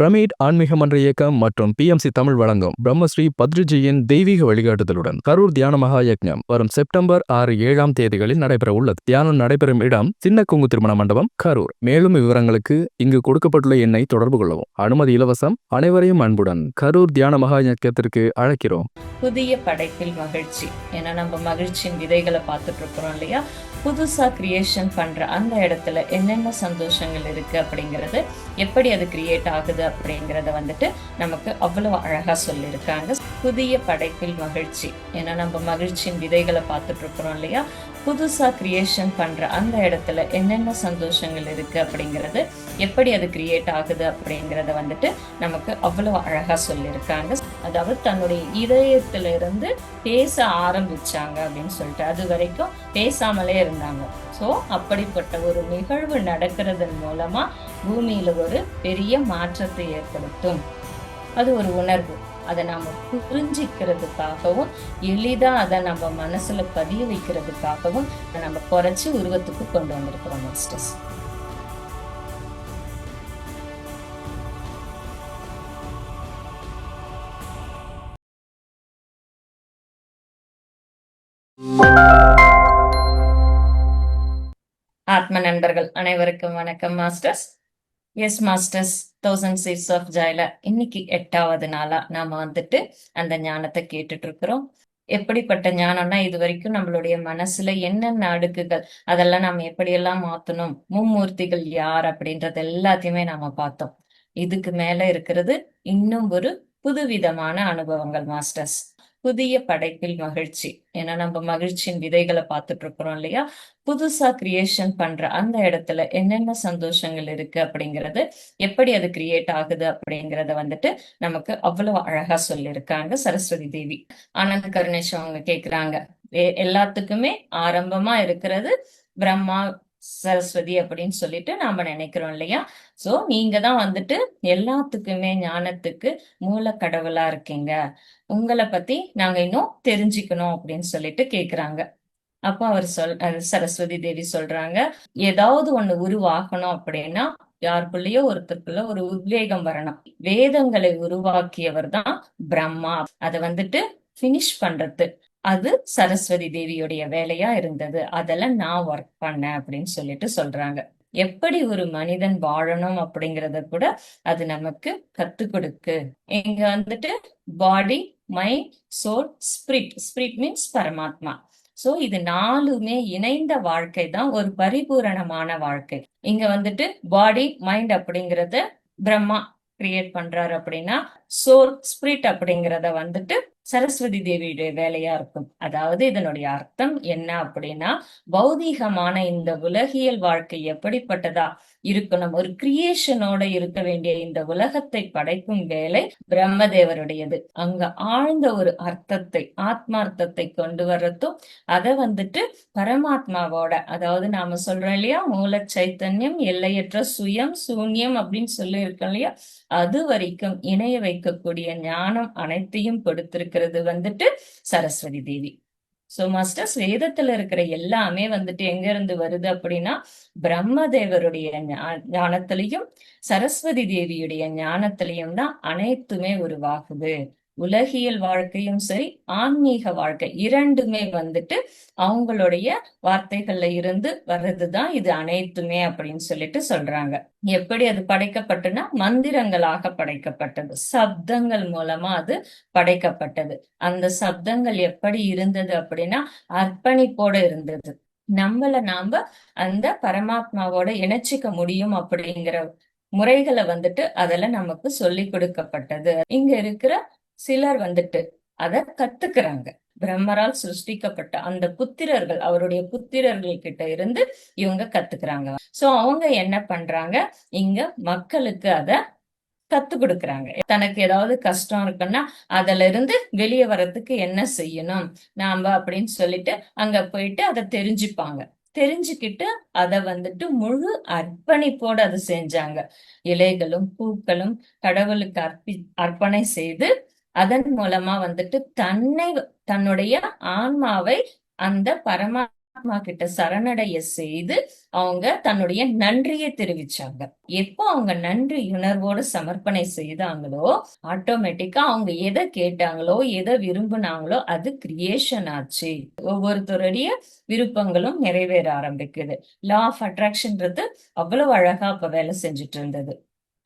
Pyramid ஆன்மீக மன்ற இயக்கம் மற்றும் பிஎம்சி தமிழ் வழங்கும் பிரம்மஸ்ரீ பத்ரிஜியின் தெய்வீக வழிகாட்டுதலுடன் கரூர் தியான மகா யக்ஞம் வரும் செப்டம்பர் ஆறு ஏழாம் தேதிகளில் நடைபெற உள்ளது தியானம் நடைபெறும் இடம் சின்ன குங்கு திருமண மண்டபம் கரூர். மேலும் விவரங்களுக்கு இங்கு கொடுக்கப்பட்டுள்ள எண்ணை தொடர்பு கொள்ளவும். அனுமதி இலவசம் அனைவரையும் அன்புடன் கரூர் தியான மகா யக்கத்திற்கு அழைக்கிறோம். புதிய படைப்பில் மகிழ்ச்சி. ஏன்னா நம்ம மகிழ்ச்சியின் விதைகளை பார்த்துட்டு இருக்கிறோம் இல்லையா? புதுசாக கிரியேஷன் பண்ணுற அந்த இடத்துல என்னென்ன சந்தோஷங்கள் இருக்குது அப்படிங்கிறது எப்படி அது கிரியேட் ஆகுது அப்படிங்கிறத வந்துட்டு நமக்கு அவ்வளோ அழகாக சொல்லியிருக்காங்க. புதிய படைப்பில் மகிழ்ச்சி. ஏன்னா நம்ம மகிழ்ச்சியின் விதைகளை பார்த்துட்டு இருக்கிறோம் இல்லையா? புதுசாக கிரியேஷன் பண்ணுற அந்த இடத்துல என்னென்ன சந்தோஷங்கள் இருக்குது அப்படிங்கிறது எப்படி அது கிரியேட் ஆகுது அப்படிங்கிறத வந்துட்டு நமக்கு அவ்வளோ அழகாக சொல்லியிருக்காங்க. அதாவது தன்னுடைய இதயத்திலிருந்து பேச ஆரம்பிச்சாங்க அப்படின்னு சொல்லிட்டு அது வரைக்கும் பேசாமலே இருந்தாங்க. ஸோ அப்படிப்பட்ட ஒரு நிகழ்வு நடக்கிறதன் மூலமாக பூமியில் ஒரு பெரிய மாற்றத்தை ஏற்படுத்தும். அது ஒரு உணர்வு. அதை நாம் புரிஞ்சிக்கிறதுக்காகவும் எளிதா அதை நம்ம மனசுல பதிய வைக்கிறதுக்காகவும் அதை நம்ம குறைச்சி உருவத்துக்கு கொண்டு வந்திருக்கிறோம் மாஸ்டர்ஸ். ஆத்ம நண்பர்கள் அனைவருக்கும் வணக்கம் masters. Yes masters thousand seats of ஜாயில இன்னைக்கு எட்டாவது நாளா நாம வந்துட்டு அந்த ஞானத்தை கேட்டுட்டு இருக்கிறோம் எப்படிப்பட்ட ஞானம்னா இது வரைக்கும் நம்மளுடைய மனசுல என்னென்ன அடுக்குகள் அதெல்லாம் நாம எப்படியெல்லாம் மாத்தணும் மும்மூர்த்திகள் யார் அப்படின்றது எல்லாத்தையுமே நாம பார்த்தோம். இதுக்கு மேல இருக்கிறது இன்னும் ஒரு புதுவிதமான அனுபவங்கள் மாஸ்டர்ஸ் புதிய படைப்பில் மகிழ்ச்சி. ஏன்னா நம்ம மகிழ்ச்சியின் விதைகளை பார்த்துட்டு இருக்கிறோம் இல்லையா? புதுசா கிரியேஷன் பண்ற அந்த இடத்துல என்னென்ன சந்தோஷங்கள் இருக்கு அப்படிங்கறது எப்படி அது கிரியேட் ஆகுது அப்படிங்கறத வந்துட்டு நமக்கு அவ்வளவு அழகா சொல்லியிருக்காங்க சரஸ்வதி தேவி. ஆனந்த் கருணேஷ் அவங்க கேக்குறாங்க. எல்லாத்துக்குமே ஆரம்பமா இருக்கிறது பிரம்மா சரஸ்வதி அப்படின்னு சொல்லிட்டு நாம நினைக்கிறோம் இல்லையா? சோ நீங்க தான் வந்துட்டு எல்லாத்துக்குமே ஞானத்துக்கு மூல கடவுளா இருக்கீங்க. உங்களை பத்தி நாங்க இன்னும் தெரிஞ்சுக்கணும் அப்படின்னு சொல்லிட்டு கேக்குறாங்க. அப்ப அவர் சொல் சரஸ்வதி தேவி சொல்றாங்க ஏதாவது ஒண்ணு உருவாகணும் அப்படின்னா யாருக்குள்ளேயோ ஒருத்தருக்குள்ள ஒரு உத்வேகம் வரணும். வேதங்களை உருவாக்கியவர் தான் பிரம்மா. அதை வந்துட்டு ஃபினிஷ் பண்றது. அது சரஸ்வதி தேவியுடைய வேலையா இருந்தது. அதெல்லாம் நான் ஒர்க் பண்ணேன் அப்படின்னு சொல்லிட்டு சொல்றாங்க. எப்படி ஒரு மனிதன் வாழணும் அப்படிங்கறத கூட அது நமக்கு கத்து கொடுக்கு. இங்க வந்துட்டு body mind soul spirit spirit means பரமாத்மா. சோ இது நாலுமே இணைந்த வாழ்க்கை தான். ஒரு பரிபூரணமான வாழ்க்கை. இங்க வந்துட்டு பாடி மைண்ட் அப்படிங்கறத பிரம்மா கிரியேட் பண்றாரு அப்படின்னா சோல் ஸ்பிரிட் அப்படிங்கறத வந்துட்டு சரஸ்வதி தேவியுடைய வேலையா இருக்கும். அதாவது இதனுடைய அர்த்தம் என்ன அப்படின்னா பௌதீகமான இந்த உலகியல் வாழ்க்கை எப்படிப்பட்டதா? இருக்கணும். ஒரு கிரியேஷனோட இருக்க வேண்டிய இந்த உலகத்தை படைக்கும் வேலை பிரம்மதேவருடையது. அங்க ஆழ்ந்த ஒரு அர்த்தத்தை ஆத்மார்த்தத்தை கொண்டு வர்றதும் அதை வந்துட்டு பரமாத்மாவோட அதாவது நாம சொல்றோம் இல்லையா மூல சைத்தன்யம் எல்லையற்ற சுயம் சூன்யம் அப்படின்னு சொல்லி இருக்கோம் இல்லையா அது வரைக்கும் இணைய வைக்கக்கூடிய ஞானம் அனைத்தையும் கொடுத்திருக்கிறது வந்துட்டு சரஸ்வதி தேவி. சோ மாஸ்டர்ஸ் வேதத்துல இருக்கிற எல்லாமே வந்துட்டு எங்க இருந்து வருது அப்படின்னா பிரம்மதேவருடைய ஞானத்திலையும் சரஸ்வதி தேவியுடைய ஞானத்திலையும் தான் அனைத்துமே உருவாகுது. உலகியல் வாழ்க்கையும் சரி ஆன்மீக வாழ்க்கை இரண்டுமே வந்துட்டு அவங்களுடைய வார்த்தைகள்ல இருந்து வர்றதுதான் இது அனைத்துமே அப்படின்னு சொல்லிட்டு சொல்றாங்க. எப்படி அது படைக்கப்பட்டுனா மந்திரங்களாக படைக்கப்பட்டது. சப்தங்கள் மூலமா அது படைக்கப்பட்டது. அந்த சப்தங்கள் எப்படி இருந்தது அப்படின்னா அர்ப்பணிப்போட இருந்தது. நம்மள நாம அந்த பரமாத்மாவோட இணைச்சிக்க முடியும் அப்படிங்கிற முறைகளை வந்துட்டு அதுல நமக்கு சொல்லி கொடுக்கப்பட்டது. இங்க இருக்கிற சிலர் வந்துட்டு அத கத்துக்கிறாங்க. பிரம்மரால் சிருஷ்டிக்கப்பட்ட அந்த புத்திரர்கள் அவருடைய புத்திரர்கள் கிட்ட இருந்து இவங்க கத்துக்கிறாங்க. சோ அவங்க என்ன பண்றாங்க? இங்க மக்களுக்கு அத கத்து கொடுக்குறாங்க. தனக்கு ஏதாவது கஷ்டம் இருக்குன்னா அதுல இருந்து வெளியே வர்றதுக்கு என்ன செய்யணும்? நாம அப்படின்னு சொல்லிட்டு அங்க போயிட்டு அதை தெரிஞ்சுப்பாங்க. தெரிஞ்சுக்கிட்டு அத வந்துட்டு முழு அர்ப்பணிப்போடு அது செஞ்சாங்க. இலைகளும் பூக்களும் கடவுளுக்கு அர்ப்பி அர்ப்பணை செய்து அதன் மூலமா வந்துட்டு தன்னை தன்னுடைய ஆன்மாவை அந்த பரமாத்மா கிட்ட சரணடைய செய்து அவங்க தன்னுடைய நன்றியை தெரிவிச்சாங்க. எப்போ அவங்க நன்றி உணர்வோடு சமர்ப்பணை செய்தாங்களோ ஆட்டோமேட்டிக்கா அவங்க எதை கேட்டாங்களோ எதை விரும்பினாங்களோ அது கிரியேஷன் ஆச்சு. ஒவ்வொருத்தருடைய விருப்பங்களும் நிறைவேற ஆரம்பிக்குது. லா ஆஃப் அட்ராக்ஷன்றது அவ்வளவு அழகா அப்ப வேலை செஞ்சுட்டு இருந்தது.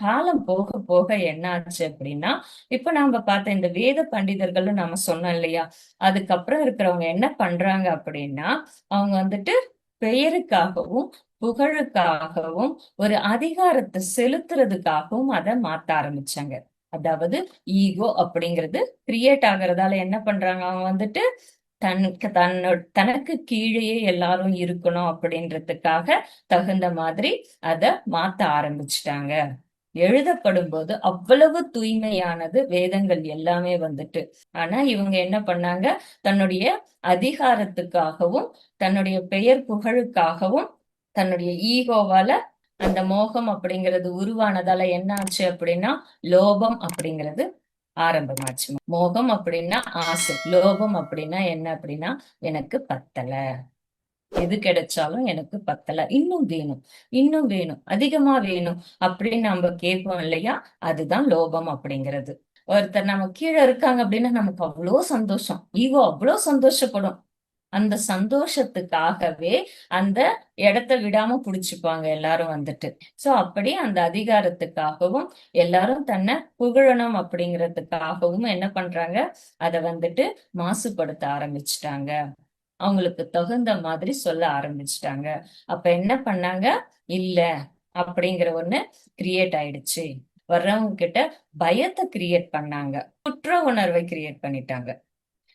காலம் போக போக என்ன ஆச்சு அப்படின்னா இப்ப நாம பார்த்த இந்த வேத பண்டிதர்கள் நாம சொன்னோம் இல்லையா? அதுக்கப்புறம் இருக்கிறவங்க என்ன பண்றாங்க அப்படின்னா அவங்க வந்துட்டு பெயருக்காகவும் புகழுக்காகவும் ஒரு அதிகாரத்தை செலுத்துறதுக்காகவும் அதை மாத்த ஆரம்பிச்சாங்க. அதாவது ஈகோ அப்படிங்கிறது கிரியேட் ஆகுறதால என்ன பண்றாங்க? அவங்க வந்துட்டு தனக்கு தன்னோட தனக்கு கீழேயே எல்லாரும் இருக்கணும் அப்படின்றதுக்காக தகுந்த மாதிரி அதை மாத்த ஆரம்பிச்சிட்டாங்க. எழுதப்படும் போது அவ்வளவு தூய்மையானது வேதங்கள் எல்லாமே வந்துட்டு. ஆனா இவங்க என்ன பண்ணாங்க? தன்னுடைய அதிகாரத்துக்காகவும் தன்னுடைய பெயர் புகழுக்காகவும் தன்னுடைய ஈகோவால அந்த மோகம் அப்படிங்கிறது உருவானதால என்ன ஆச்சு அப்படின்னா லோபம் அப்படிங்கிறது ஆரம்பமாச்சு. மோகம் அப்படின்னா ஆசை லோபம் அப்படின்னா என்ன அப்படின்னா எனக்கு பத்தல. எது கிடைச்சாலும் எனக்கு பத்தல. இன்னும் வேணும். இன்னும் வேணும். அதிகமா வேணும் அப்படின்னு நம்ம கேட்போம் இல்லையா? அதுதான் லோபம் அப்படிங்கிறது. ஒருத்தர் நம்ம கீழே இருக்காங்க அப்படின்னா நமக்கு அவ்வளோ சந்தோஷம். ஈகோ அவ்வளோ சந்தோஷப்படும். அந்த சந்தோஷத்துக்காகவே அந்த இடத்த விடாம புடிச்சுப்பாங்க எல்லாரும் வந்துட்டு. சோ அப்படி அந்த அதிகாரத்துக்காகவும் எல்லாரும் தன்னை புகழணும் அப்படிங்கிறதுக்காகவும் என்ன பண்றாங்க? அத வந்துட்டு மாசுபடுத்த ஆரம்பிச்சிட்டாங்க. அவங்களுக்கு தகுந்த மாதிரி சொல்ல ஆரம்பிச்சிட்டாங்க. அப்ப என்ன பண்ணாங்க? இல்ல அப்படிங்கிற ஒண்ணு கிரியேட் ஆயிடுச்சு. வர்றவங்க கிட்ட பயத்தை கிரியேட் பண்ணாங்க. குற்ற உணர்வை கிரியேட் பண்ணிட்டாங்க.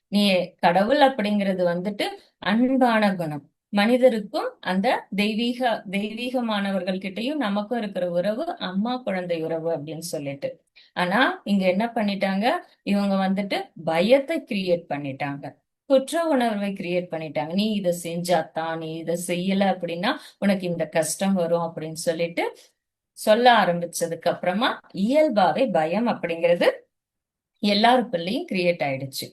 நீ கடவுள் அப்படிங்கிறது வந்துட்டு அன்பான குணம். மனிதருக்கும் அந்த தெய்வீக தெய்வீகமானவர்கள் கிட்டயும் நமக்கும் இருக்கிற உறவு அம்மா குழந்தை உறவு அப்படின்னு சொல்லிட்டு. ஆனா இங்க என்ன பண்ணிட்டாங்க? இவங்க வந்துட்டு பயத்தை கிரியேட் பண்ணிட்டாங்க. குற்ற உணர்வை கிரியேட் பண்ணிட்டாங்க. நீ இதை செஞ்சாதான் நீ இதை செய்யல அப்படின்னா உனக்கு இந்த கஷ்டம் வரும் அப்படின்னு சொல்லிட்டு சொல்ல ஆரம்பிச்சதுக்கு அப்புறமா இயல்பாவே பயம் அப்படிங்கிறது எல்லாருக்குள்ளயும் கிரியேட் ஆயிடுச்சு.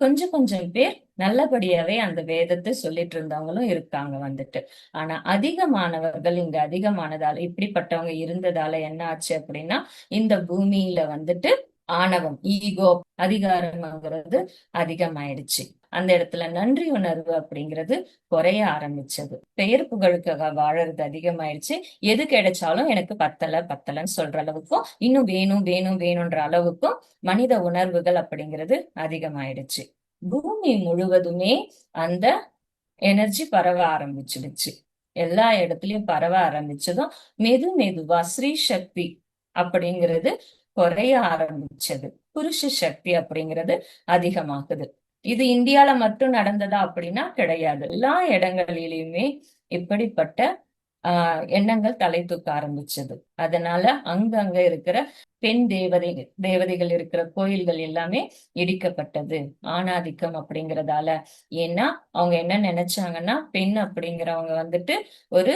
கொஞ்சம் கொஞ்சம் பேர் நல்லபடியாவே அந்த வேதத்தை சொல்லிட்டு இருந்தவங்களும் இருக்காங்க வந்துட்டு. ஆனா அதிகமானவர்கள் இங்க அதிகமானதால இப்படிப்பட்டவங்க இருந்ததால என்ன ஆச்சு அப்படின்னா இந்த பூமியில வந்துட்டு ஆணவம் ஈகோ அதிகாரம்ங்கிறது அதிகமாயிடுச்சு. அந்த இடத்துல நன்றி உணர்வு அப்படிங்கிறது குறைய ஆரம்பிச்சது. பெயர் புகழுக்காக வாழறது அதிகமாயிடுச்சு எது கிடைச்சாலும் எனக்கு பத்தல பத்தலன்னு சொல்ற அளவுக்கும் இன்னும் வேணும் வேணும் வேணும்ன்ற அளவுக்கும் மனித உணர்வுகள் அப்படிங்கிறது அதிகமாயிடுச்சு. பூமி முழுவதுமே அந்த எனர்ஜி பரவ ஆரம்பிச்சிடுச்சு. எல்லா இடத்துலயும் பரவ ஆரம்பிச்சதும் மெது மெதுவா ஸ்ரீ சக்தி அப்படிங்கிறது குறைய ஆரம்பிச்சது. புருஷ சக்தி அப்படிங்கிறது அதிகமாகுது. இது இந்தியால மட்டும் நடந்ததா அப்படின்னா கிடையாது. எல்லா இடங்களிலுமே இப்படிப்பட்ட ஆஹ் எண்ணங்கள் தலை தூக்க ஆரம்பிச்சது. அதனால அங்கங்க இருக்கிற பெண் தேவதை தேவதைகள் இருக்கிற கோயில்கள் எல்லாமே இடிக்கப்பட்டது. ஆணாதிக்கம் அப்படிங்கறதால. ஏன்னா அவங்க என்ன நினைச்சாங்கன்னா பெண் அப்படிங்கிறவங்க வந்துட்டு ஒரு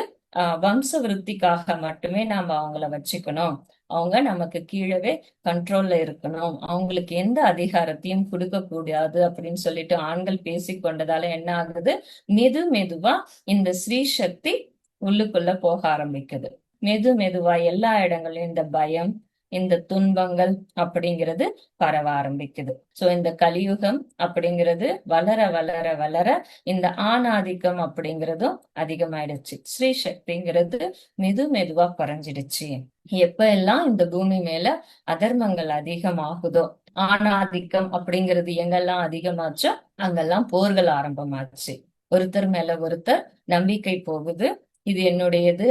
வம்ச விருத்திக்காக மட்டுமே நாம அவங்கள வச்சுக்கணும். அவங்க நமக்கு கீழவே கண்ட்ரோல்ல இருக்கணும். அவங்களுக்கு எந்த அதிகாரத்தையும் கொடுக்க கூடாது அப்படின்னு சொல்லிட்டு ஆண்கள் பேசி கொண்டதால என்ன ஆகுது? மெது மெதுவா இந்த ஸ்ரீ சக்தி உள்ளுக்குள்ள போக ஆரம்பிக்குது. மெது மெதுவா எல்லா இடங்களையும் இந்த பயம் இந்த துன்பங்கள் அப்படிங்கிறது பரவ ஆரம்பிக்குது. சோ இந்த கலியுகம் அப்படிங்கிறது வளர வளர வளர இந்த ஆணாதிக்கம் அப்படிங்கிறதும் அதிகமாயிடுச்சு. ஸ்ரீ சக்திங்கிறது மெது மெதுவா குறைஞ்சிடுச்சு. எப்ப எல்லாம் இந்த பூமி மேல அதர்மங்கள் அதிகமாகுதோ ஆணாதிக்கம் அப்படிங்கிறது எங்கெல்லாம் அதிகமாச்சோ அங்கெல்லாம் போர்கள் ஆரம்பமாச்சு. ஒருத்தர் மேல ஒருத்தர் நம்பிக்கை போகுது. இது என்னுடையது?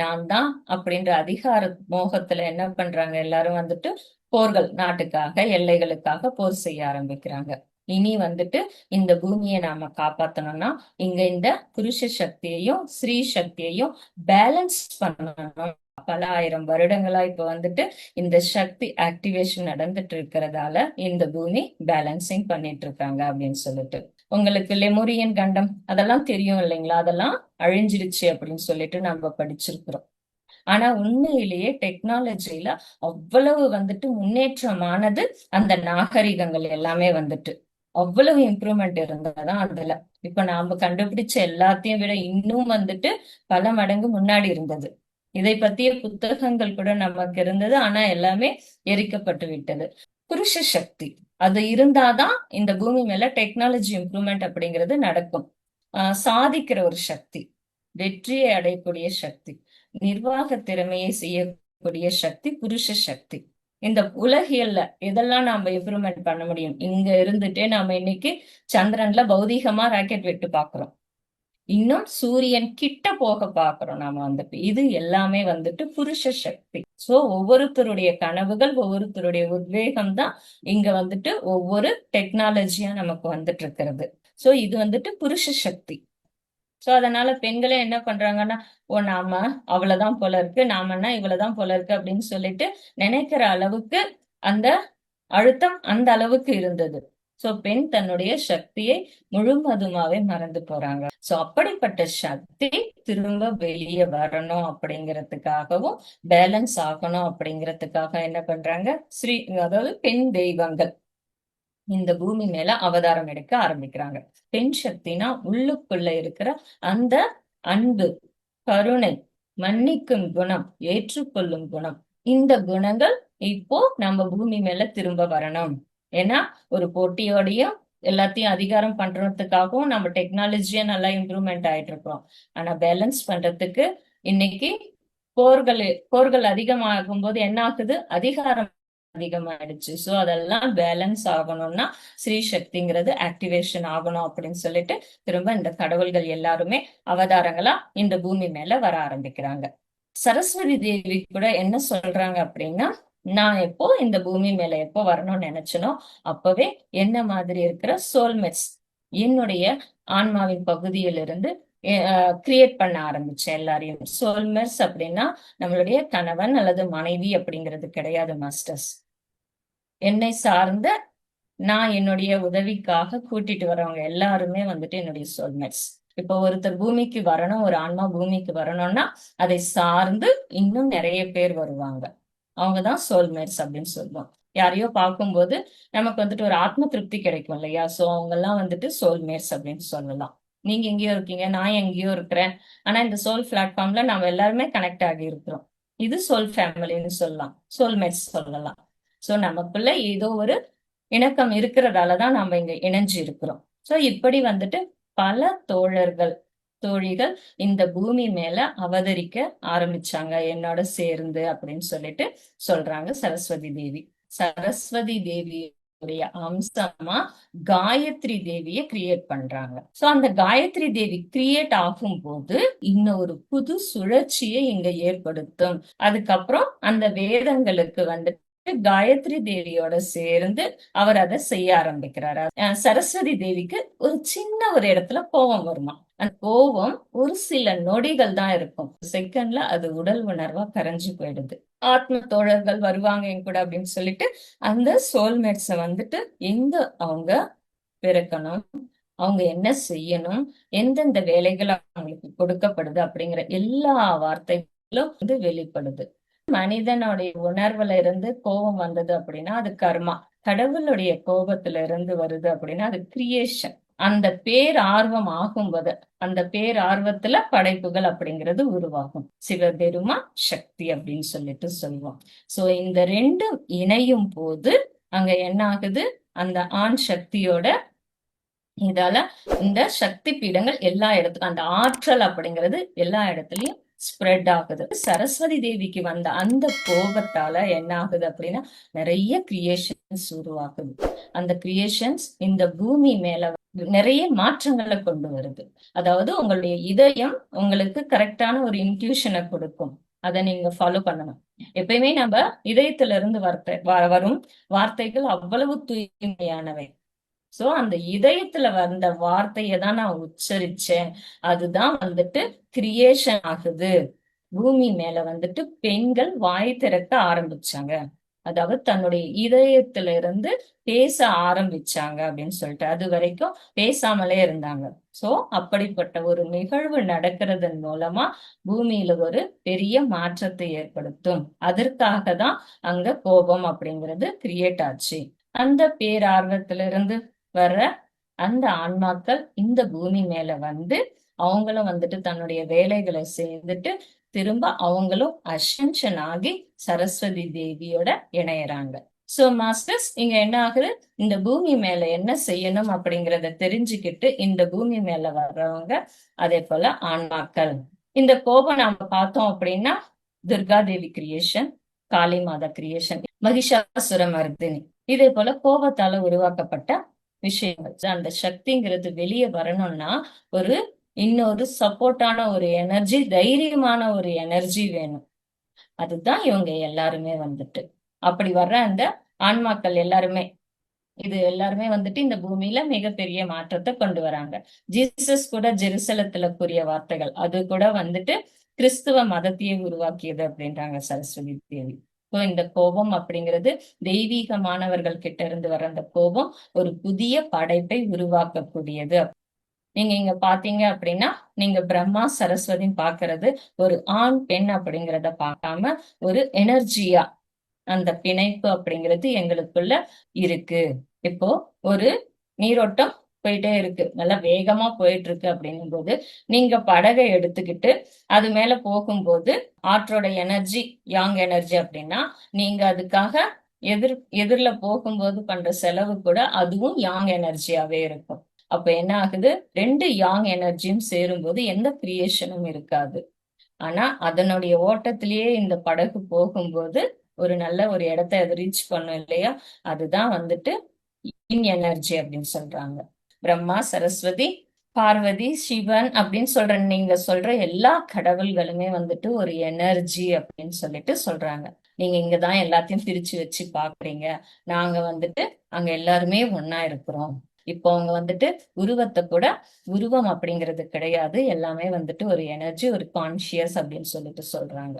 நான் தான் அப்படின்ற அதிகார மோகத்துல என்ன பண்றாங்க? எல்லாரும் வந்துட்டு போர்கள் நாட்டுக்காக எல்லைகளுக்காக போர் செய்ய ஆரம்பிக்கிறாங்க. இனி வந்துட்டு இந்த பூமியை நாம காப்பாத்தணும்னா இங்க இந்த புருஷ சக்தியையும் ஸ்ரீ சக்தியையும் பேலன்ஸ் பண்ணணும். பல ஆயிரம் வருடங்களா இப்ப வந்துட்டு இந்த சக்தி ஆக்டிவேஷன் நடந்துட்டு இருக்கிறதால இந்த பூமி பேலன்சிங் பண்ணிட்டு இருக்காங்க அப்படின்னு சொல்லிட்டு. உங்களுக்கு லெமோரியன் கண்டம் அதெல்லாம் தெரியும் இல்லைங்களா? அதெல்லாம் அழிஞ்சிருச்சு அப்படின்னு சொல்லிட்டு நம்ம படிச்சிருக்கிறோம். ஆனா உண்மையிலேயே டெக்னாலஜில அவ்வளவு வந்துட்டு முன்னேற்றமானது அந்த நாகரிகங்கள் எல்லாமே வந்துட்டு. அவ்வளவு இம்ப்ரூவ்மெண்ட் இருந்ததுதான் அதுல. இப்ப நாம கண்டுபிடிச்ச எல்லாத்தையும் விட இன்னும் வந்துட்டு பல மடங்கு முன்னாடி இருந்தது. இதை பத்திய புத்தகங்கள் கூட நமக்கு இருந்தது ஆனா எல்லாமே எரிக்கப்பட்டு விட்டது. புருஷ சக்தி அது இருந்தாதான் இந்த பூமி மேல டெக்னாலஜி இம்ப்ரூவ்மெண்ட் அப்படிங்கிறது நடக்கும். சாதிக்கிற ஒரு சக்தி. வெற்றியை அடையக்கூடிய சக்தி. நிர்வாக திறமையை செய்யக்கூடிய சக்தி புருஷ சக்தி இந்த உலகியல்ல இதெல்லாம் நாம இம்ப்ரூவ்மெண்ட் பண்ண முடியும்? இங்க இருந்துட்டே நாம இன்னைக்கு சந்திரன்ல பௌதீகமா ராக்கெட் விட்டு பாக்குறோம். இன்னும் சூரியன் கிட்ட போக பாக்குறோம் நாம வந்துட்டு இது எல்லாமே வந்துட்டு புருஷ சக்தி சோ ஒவ்வொருத்தருடைய கனவுகள் ஒவ்வொருத்தருடைய உத்வேகம் தான் இங்க வந்துட்டு ஒவ்வொரு டெக்னாலஜியா நமக்கு வந்துட்டு இருக்கிறது சோ இது வந்துட்டு புருஷ சக்தி. சோ அதனால பெண்களே என்ன பண்றாங்கன்னா ஓ நாம அவ்வளவுதான் போல இருக்கு நாமன்னா இவ்வளவுதான் போல இருக்கு? அப்படின்னு சொல்லிட்டு நினைக்கிற அளவுக்கு அந்த அழுத்தம் அந்த அளவுக்கு இருந்தது. சோ பெண் தன்னுடைய சக்தியை முழுவதுமாவே மறந்து போறாங்க. சோ அப்படிப்பட்ட சக்தி திரும்ப வெளியே வரணும் அப்படிங்கிறதுக்காகவும் பேலன்ஸ் ஆகணும் அப்படிங்கிறதுக்காக என்ன பண்றாங்க? ஸ்ரீ அதாவது பெண் தெய்வங்கள் இந்த பூமி மேல அவதாரம் எடுக்க ஆரம்பிக்கிறாங்க. பெண் சக்தினா உள்ளுக்குள்ள இருக்கிற அந்த அன்பு கருணை மன்னிக்கும் குணம் ஏற்றுக்கொள்ளும் குணம். இந்த குணங்கள் இப்போ நம்ம பூமி மேல திரும்ப வரணும். ஏன்னா ஒரு போட்டியோடையும் எல்லாத்தையும் அதிகாரம் பண்றதுக்காகவும் நம்ம டெக்னாலஜியை நல்லா இம்ப்ரூவ்மெண்ட் ஆயிட்டு இருக்கோம் ஆனா பேலன்ஸ் பண்றதுக்கு இன்னைக்கு போர்கள் போர்கள் அதிகமாகும் போது என்ன ஆகுது? அதிகாரம் அதிகமாயிடுச்சு. சோ அதெல்லாம் பேலன்ஸ் ஆகணும்னா ஸ்ரீ சக்திங்கிறது ஆக்டிவேஷன் ஆகணும் அப்படின்னு சொல்லிட்டு திரும்ப இந்த கடவுள்கள் எல்லாருமே அவதாரங்களா இந்த பூமி மேல வர ஆரம்பிக்கிறாங்க. சரஸ்வதி தேவி கூட என்ன சொல்றாங்க அப்படின்னா நான் எப்போ இந்த பூமி மேல எப்போ வரணும்னு நினைச்சனோ அப்பவே என்ன மாதிரி இருக்கிற சோல்மெட்ஸ் என்னுடைய ஆன்மாவின் பகுதியிலிருந்து கிரியேட் பண்ண ஆரம்பிச்சேன் எல்லாரையும். சோல்மெட்ஸ் அப்படின்னா நம்மளுடைய கணவன் அல்லது மனைவி அப்படிங்கிறது கிடையாது மாஸ்டர்ஸ் என்னை சார்ந்த நான் என்னுடைய உதவிக்காக கூட்டிட்டு வரவங்க எல்லாருமே வந்துட்டு என்னுடைய சோல்மெட்ஸ் இப்போ ஒருத்தர் பூமிக்கு வரணும் ஒரு ஆன்மா பூமிக்கு வரணும்னா அதை சார்ந்து இன்னும் நிறைய பேர் வருவாங்க. அவங்கதான் சோல்மேட்ஸ் அப்படின்னு சொல்லுவோம். யாரையோ பார்க்கும்போது நமக்கு வந்துட்டு ஒரு ஆத்ம திருப்தி கிடைக்கும் இல்லையா? சோ அவங்க எல்லாம் வந்துட்டு சோல்மேட்ஸ் அப்படின்னு சொல்லலாம். நீங்க எங்கேயோ இருக்கீங்க நான் எங்கேயோ இருக்கிறேன். ஆனா இந்த சோல் பிளாட்ஃபார்ம்ல நம்ம எல்லாருமே கனெக்ட் ஆகி இருக்கிறோம். இது சோல் ஃபேமிலின்னு சொல்லலாம். சோல்மேட்ஸ் சொல்லலாம். சோ நமக்குள்ள ஏதோ ஒரு இணக்கம் இருக்கிறதாலதான் நம்ம இங்க இணைஞ்சு இருக்கிறோம். சோ இப்படி வந்துட்டு பல தோழர்கள் தோழிகள் இந்த பூமி மேல அவதரிக்க ஆரம்பிச்சாங்க. என்னோட சேர்ந்து அப்படின்னு சொல்லிட்டு சொல்றாங்க சரஸ்வதி தேவி. சரஸ்வதி தேவியுடைய அம்சமா காயத்ரி தேவிய கிரியேட் பண்றாங்க. சோ அந்த காயத்ரி தேவி கிரியேட் ஆகும் போது இன்னொரு புது சுழற்சியை இங்க ஏற்படுத்தும். அதுக்கப்புறம் அந்த வேதங்களுக்கு வந்து காயத்ரி தேவியோட சேர்ந்து அவர் அதை செய்ய ஆரம்பிக்கிறாரு. சரஸ்வதி தேவிக்கு ஒரு சின்ன ஒரு இடத்துல கோபம் வருமா? அந்த கோபம் ஒரு சில நொடிகள் தான் இருக்கும். செகண்ட்ல அது உடல் உணர்வா கரைஞ்சு போயிடுது. ஆத்ம தோழர்கள் வருவாங்க என் கூட அப்படின்னு சொல்லிட்டு அந்த சோல்மேட்ஸ வந்துட்டு எங்க அவங்க பிறக்கணும்? அவங்க என்ன செய்யணும்? எந்தெந்த வேலைகள் அவங்களுக்கு கொடுக்கப்படுது அப்படிங்கிற எல்லா வார்த்தைகளும் வந்து வெளிப்படுது. மனிதனுடைய உணர்வுல இருந்து கோபம் வந்தது அப்படின்னா அது கர்மா. கடவுளுடைய கோபத்துல இருந்து வருது அப்படின்னா அது கிரியேஷன் அந்த பேர் ஆர்வம் ஆகும்போது அந்த பேர் ஆர்வத்துல படைப்புகள் அப்படிங்கிறது உருவாகும். சிவபெருமா சக்தி அப்படின்னு சொல்லிட்டு சொல்லுவோம். சோ இந்த ரெண்டும் இணையும் போது அங்க என்ன ஆகுது அந்த ஆண் சக்தியோட இதால இந்த சக்தி பீடங்கள் எல்லா இடத்துக்கும் அந்த ஆற்றல் அப்படிங்கிறது எல்லா இடத்துலயும் ஸ்ப்ரெட் ஆகுது. சரஸ்வதி தேவிக்கு வந்த அந்த கோபத்தால என்ன ஆகுது அப்படின்னா நிறைய கிரியேஷன்ஸ் உருவாகுது. அந்த கிரியேஷன்ஸ் இந்த பூமி மேல நிறைய மாற்றங்களை கொண்டு வருது. அதாவது உங்களுடைய இதயம் உங்களுக்கு கரெக்டான ஒரு இன்ட்யூஷனை கொடுக்கும். அதை நீங்க ஃபாலோ பண்ணணும். எப்பயுமே நம்ம இதயத்துல இருந்து வார்த்தை வரும் வார்த்தைகள் அவ்வளவு தூய்மையானவை. சோ அந்த இதயத்துல வந்த வார்த்தையை தான் நான் உச்சரிச்சேன். அதுதான் வந்துட்டு கிரியேஷன் ஆகுது. பூமி மேல வந்துட்டு பெண்கள் வாய் திறக்க ஆரம்பிச்சாங்க. அதாவது தன்னுடைய இதயத்துல இருந்து பேச ஆரம்பிச்சாங்க அப்படின்னு சொல்லிட்டு அது வரைக்கும் பேசாமலே இருந்தாங்க. சோ அப்படிப்பட்ட ஒரு நிகழ்வு நடக்கிறதன் மூலமா பூமியில ஒரு பெரிய மாற்றத்தை ஏற்படுத்தும். அதற்காக தான் அங்க கோபம் அப்படிங்கிறது கிரியேட் ஆச்சு. அந்த பேரார்வத்திலிருந்து வர்ற அந்த ஆன்மாக்கள் இந்த பூமி மேல வந்து அவங்களும் வந்துட்டு தன்னுடைய வேலைகளை செய்துட்டு திரும்ப அவங்களும் அசென்ஷன் ஆகி சரஸ்வதி தேவியோட இணையறாங்க. சோ மாஸ்டர்ஸ் இங்க என்ன ஆகுது? இந்த பூமி மேல என்ன செய்யணும் அப்படிங்கறத தெரிஞ்சுக்கிட்டு இந்த பூமி மேல வர்றவங்க அதே போல ஆன்மாக்கள். இந்த கோபம் நாம பார்த்தோம் அப்படின்னா துர்கா தேவி கிரியேஷன் காளி மாதா கிரியேஷன் மகிஷாசுர மர்தினி இதே போல கோபத்தால உருவாக்கப்பட்ட விஷயங்கள். அந்த சக்திங்கிறது வெளியே வரணும்னா ஒரு இன்னொரு சப்போர்ட்டான ஒரு எனர்ஜி தைரியமான ஒரு எனர்ஜி வேணும். அதுதான் இவங்க எல்லாருமே வந்துட்டு. அப்படி வர்ற அந்த ஆன்மாக்கள் எல்லாருமே இது எல்லாருமே வந்துட்டு இந்த பூமியில மிகப்பெரிய மாற்றத்தை கொண்டு வராங்க. ஜீசஸ் கூட ஜெருசலத்துல கூறிய வார்த்தைகள் அது கூட வந்துட்டு கிறிஸ்துவ மதத்தையே உருவாக்கியது அப்படின்றாங்க சரஸ்வதி தேவி. ஸோ இந்த கோபம் அப்படிங்கிறது தெய்வீகமானவர்கள் கிட்ட இருந்து வர அந்த கோபம் ஒரு புதிய படைப்பை உருவாக்கக்கூடியது. நீங்க இங்க பாத்தீங்க அப்படின்னா நீங்க பிரம்மா சரஸ்வதின்னு பாக்குறது ஒரு ஆண் பெண் அப்படிங்கிறத பார்க்காம ஒரு எனர்ஜியா அந்த பிணைப்பு அப்படிங்கிறது எங்களுக்குள்ள இருக்கு. இப்போ ஒரு நீரோட்டம் போயிட்டே இருக்கு. நல்லா வேகமா போயிட்டு இருக்கு அப்படின்னும் போது நீங்க படகை எடுத்துக்கிட்டு அது மேல போகும்போது ஆற்றோட எனர்ஜி யாங் எனர்ஜி அப்படின்னா நீங்க அதுக்காக எதிர் எதிரில போகும்போது பண்ற செலவு கூட அதுவும் யாங் எனர்ஜியாவே இருக்கும். அப்ப என்ன ஆகுது? ரெண்டு யாங் எனர்ஜியும் சேரும்போது எந்த கிரியேஷனும் இருக்காது. ஆனா அதனுடைய ஓட்டத்திலேயே இந்த படகு போகும்போது ஒரு நல்ல ஒரு இடத்த ரீச் பண்ணும் இல்லையா? அதுதான் வந்துட்டு இன் எனர்ஜி அப்படின்னு சொல்றாங்க. பிரம்மா சரஸ்வதி பார்வதி சிவன் அப்படின்னு சொல்ற நீங்க சொல்ற எல்லா கடவுள்களுமே வந்துட்டு ஒரு எனர்ஜி அப்படின்னு சொல்லிட்டு சொல்றாங்க. நீங்க இங்கதான் எல்லாத்தையும் பிரிச்சு வச்சு பாக்குறீங்க. நாங்க வந்துட்டு அங்க எல்லாருமே ஒன்னா இருக்கிறோம். இப்போ அவங்க வந்துட்டு உருவத்தை கூட உருவம் அப்படிங்கிறது கிடையாது. எல்லாமே வந்துட்டு ஒரு எனர்ஜி ஒரு கான்சியஸ் அப்படின்னு சொல்லிட்டு சொல்றாங்க.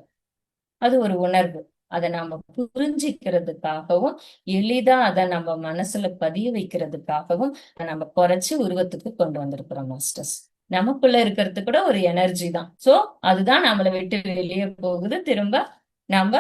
அது ஒரு உணர்வு. அதை நாம புரிஞ்சிக்கிறதுக்காகவும் எளிதா அதை நம்ம மனசுல பதிய வைக்கிறதுக்காகவும் நம்ம குறைச்சு உருவத்துக்கு கொண்டு வந்திருக்கிறோம் மாஸ்டர்ஸ் நமக்குள்ள இருக்கிறது கூட ஒரு எனர்ஜி தான். சோ அதுதான் நம்மளை விட்டு வெளியே போகுது. திரும்ப நம்ம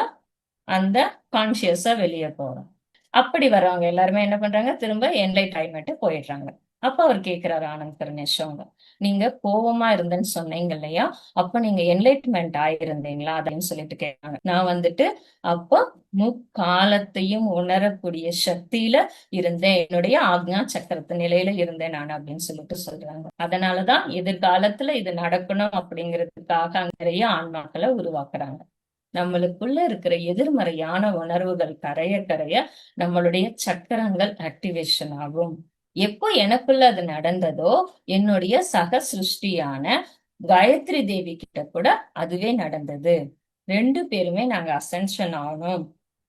அந்த கான்சியஸா வெளியே போறோம். அப்படி வர்றவங்க எல்லாருமே என்ன பண்றாங்க? திரும்ப என்லைட் போயிடுறாங்க. அப்ப அவர் கேட்கிறாரு ஆனந்த் கருணேஷ் அவங்க நீங்க கோபமா இருந்தேன்னு சொன்னீங்க இல்லையா? அப்ப நீங்க என்லைட்மெண்ட் ஆயிருந்தீங்களா? அப்படின்னு சொல்லிட்டு கேட்டாங்க. நான் வந்துட்டு அப்போ முக்காலத்தையும் உணரக்கூடிய சக்தியில இருந்தேன். என்னுடைய ஆக்ஞா சக்கரத்து நிலையில இருந்தேன் நான் அப்படின்னு சொல்லிட்டு சொல்றாங்க. அதனாலதான் எதிர்காலத்துல இது நடக்கணும் அப்படிங்கிறதுக்காக நிறைய ஆன்மாக்களை உருவாக்குறாங்க. நம்மளுக்குள்ள இருக்கிற எதிர்மறையான உணர்வுகள் கரைய கரைய நம்மளுடைய சக்கரங்கள் ஆக்டிவேஷன் ஆகும். எப்போ எனக்குள்ள அது நடந்ததோ என்னுடைய சக சிருஷ்டியான காயத்ரி தேவி கிட்ட கூட அதுவே நடந்தது. ரெண்டு பேருமே நாங்க அசென்ஷன் ஆகணும்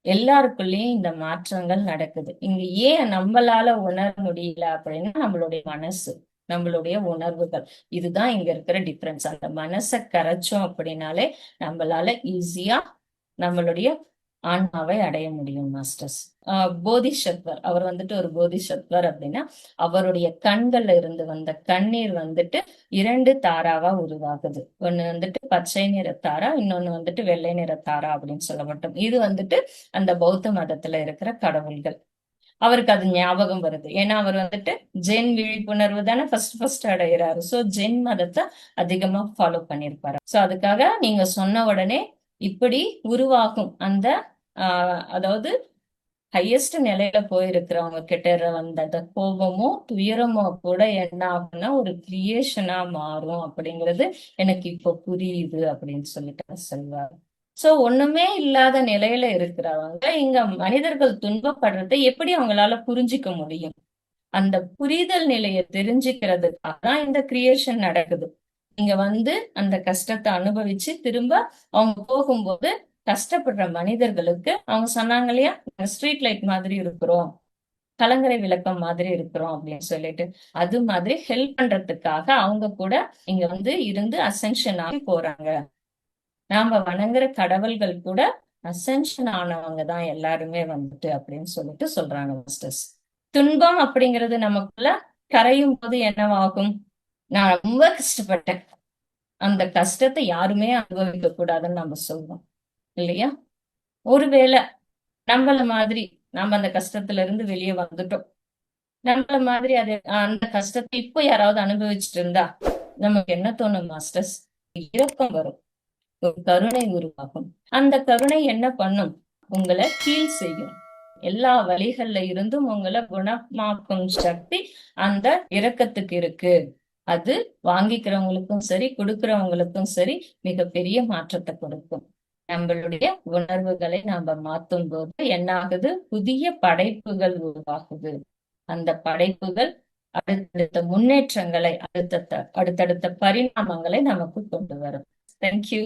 எல்லாருக்குள்ளயும் இந்த மாற்றங்கள் நடக்குது. இங்க ஏன் நம்மளால உணர முடியல அப்படின்னா நம்மளுடைய மனசு நம்மளுடைய உணர்வுகள். இதுதான் இங்க இருக்கிற டிஃபரன்ஸ் அந்த மனசை கரைச்சோம் அப்படின்னாலே நம்மளால ஈஸியா நம்மளுடைய ஆன்மாவை அடைய முடியும் மாஸ்டர்ஸ் போதிசத்வர் அவர் வந்துட்டு ஒரு போதிசத்வர் அப்படின்னா அவருடைய கண்கள்ல இருந்து வந்த கண்ணீர் வந்துட்டு இரண்டு தாராவா உருவாகுது. ஒண்ணு வந்துட்டு பச்சை நிற தாரா இன்னொன்னு வந்துட்டு வெள்ளை நிற தாரா அப்படின்னு சொல்லப்பட்டோம் இது வந்துட்டு அந்த பௌத்த மதத்துல இருக்கிற கடவுள்கள். அவருக்கு அது ஞாபகம் வருது. ஏன்னா அவர் வந்துட்டு ஜென் விழிப்புணர்வு தானே ஃபர்ஸ்ட் ஃபர்ஸ்ட் அடைகிறாரு சோ ஜென் மதத்தை அதிகமா ஃபாலோ பண்ணிருப்பாரு சோ அதுக்காக நீங்க சொன்ன உடனே இப்படி உருவாகும் அந்த ஆஹ் அதாவது ஹையஸ்ட் நிலையில போயிருக்கிறவங்க கிட்ட வந்த அந்த கோபமோ துயரமோ கூட என்ன ஆகும்னா ஒரு கிரியேஷனா மாறும் அப்படிங்கிறது எனக்கு இப்போ புரியுது அப்படின்னு சொல்லிட்டு சொல்வார் சோ ஒண்ணுமே இல்லாத நிலையில இருக்கிறவங்க இங்க மனிதர்கள் துன்பப்படுறதை எப்படி அவங்களால புரிஞ்சிக்க முடியும்? அந்த புரிதல் நிலையை தெரிஞ்சுக்கிறதுக்காக தான் இந்த கிரியேஷன் நடக்குது. இங்க வந்து அந்த கஷ்டத்தை அனுபவிச்சு திரும்ப அவங்க போகும்போது கஷ்டப்படுற மனிதர்களுக்கு அவங்க சொன்னாங்க இல்லையா? ஸ்ட்ரீட் லைட் மாதிரி இருக்கிறோம். கலங்கரை விளக்கம் மாதிரி இருக்கிறோம் அப்படின்னு சொல்லிட்டு. அது மாதிரி ஹெல்ப் பண்றதுக்காக அவங்க கூட இங்க வந்து இருந்து அசென்ஷன் ஆகி போறாங்க. நாம வணங்குற கடவுள்கள் கூட அசென்ஷன் ஆனவங்க தான் எல்லாருமே வந்துட்டு அப்படின்னு சொல்லிட்டு சொல்றாங்க மாஸ்டர்ஸ் துன்பம் அப்படிங்கிறது நமக்குள்ள கரையும் போது என்னவாகும்? நான் ரொம்ப கஷ்டப்பட்டேன். அந்த கஷ்டத்தை யாருமே அனுபவிக்க கூடாதுன்னு நம்ம சொல்றோம். இல்லையா? ஒருவேளை நம்மள மாதிரி நம்ம அந்த கஷ்டத்துல இருந்து வெளியே வந்துட்டோம். நம்மள மாதிரி அது அந்த கஷ்டத்தை இப்போ யாராவது அனுபவிச்சுட்டு இருந்தா நமக்கு என்ன தோணும் மாஸ்டர்ஸ்? இரக்கம் வரும். ஒரு கருணை உருவாகும். அந்த கருணை என்ன பண்ணும்? உங்களை கீழ் செய்யும். எல்லா வழிகள்ல இருந்தும் உங்களை குணமாக்கும் சக்தி அந்த இரக்கத்துக்கு இருக்கு. அது வாங்கிக்கிறவங்களுக்கும் சரி கொடுக்கிறவங்களுக்கும் சரி மிகப்பெரிய மாற்றத்தை கொடுக்கும். நம்மளுடைய உணர்வுகளை நாம மாத்தும் போது என்ன ஆகுது புதிய படைப்புகள் உருவாகுது. அந்த படைப்புகள் அடுத்தடுத்த முன்னேற்றங்களை அடுத்த அடுத்தடுத்த பரிணாமங்களை நமக்கு கொண்டு வரும். தேங்க்யூ